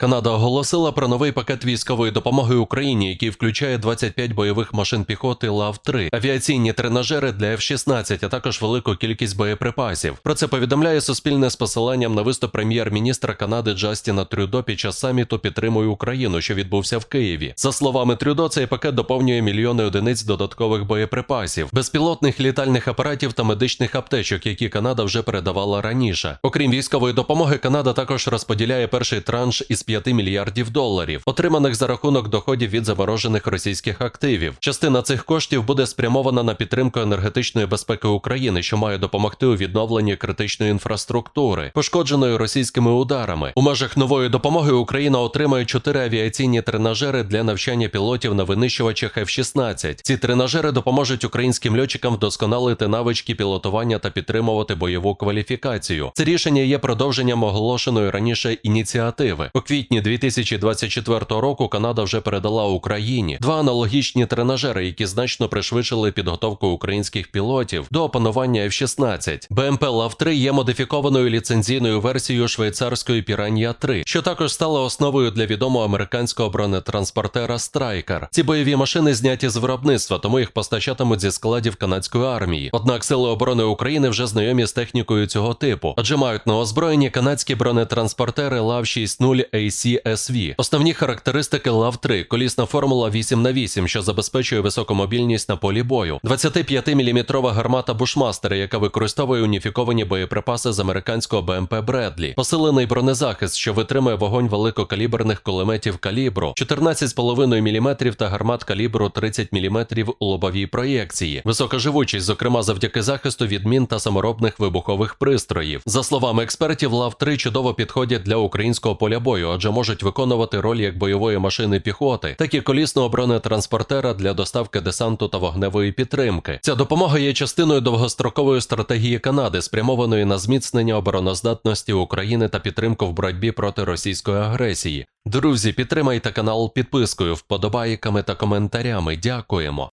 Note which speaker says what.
Speaker 1: Канада оголосила про новий пакет військової допомоги Україні, який включає 25 бойових машин піхоти ЛАВ-3, авіаційні тренажери для F-16, а також велику кількість боєприпасів. Про це повідомляє Суспільне з посиланням на виступ прем'єр-міністра Канади Джастіна Трюдо під час саміту «Підтримуй Україну, що відбувся в Києві. За словами Трюдо, цей пакет доповнює мільйони одиниць додаткових боєприпасів, безпілотних літальних апаратів та медичних аптечок, які Канада вже передавала раніше. Окрім військової допомоги, Канада також розподіляє перший транш із 5 мільярдів доларів, отриманих за рахунок доходів від заморожених російських активів. Частина цих коштів буде спрямована на підтримку енергетичної безпеки України, що має допомогти у відновленні критичної інфраструктури, пошкодженої російськими ударами. У межах нової допомоги Україна отримає чотири авіаційні тренажери для навчання пілотів на винищувачах F-16. Ці тренажери допоможуть українським льотчикам вдосконалити навички пілотування та підтримувати бойову кваліфікацію. Це рішення є продовженням оголошеної раніше ініціативи. У квітні 2024 року Канада вже передала Україні два аналогічні тренажери, які значно пришвидшили підготовку українських пілотів до опанування F-16. БМП ЛАВ-3 є модифікованою ліцензійною версією швейцарської Піранія 3, що також стала основою для відомого американського бронетранспортера Страйкер. Ці бойові машини зняті з виробництва, тому їх постачатимуть зі складів канадської армії. Однак сили оборони України вже знайомі з технікою цього типу, адже мають на озброєнні канадські бронетранспортери ЛАВ 60 ACSV. Основні характеристики ЛАВ 3 колісна формула 8 на 8 що забезпечує високу мобільність на полі бою, 25-мм гармата Бушмастер, яка використовує уніфіковані боєприпаси з американського БМП Бредлі, посилений бронезахист, що витримує вогонь великокаліберних кулеметів калібру, 14,5 мм та гармат калібру 30 мм у лобовій проєкції, висока живучість, зокрема завдяки захисту від мін та саморобних вибухових пристроїв. За словами експертів, лав 3 чудово підходять для українського поля бою, адже можуть виконувати роль як бойової машини піхоти, так і колісного бронетранспортера для доставки десанту та вогневої підтримки. Ця допомога є частиною довгострокової стратегії Канади, спрямованої на зміцнення обороноздатності України та підтримку в боротьбі проти російської агресії. Друзі, підтримайте канал підпискою, вподобайками та коментарями. Дякуємо.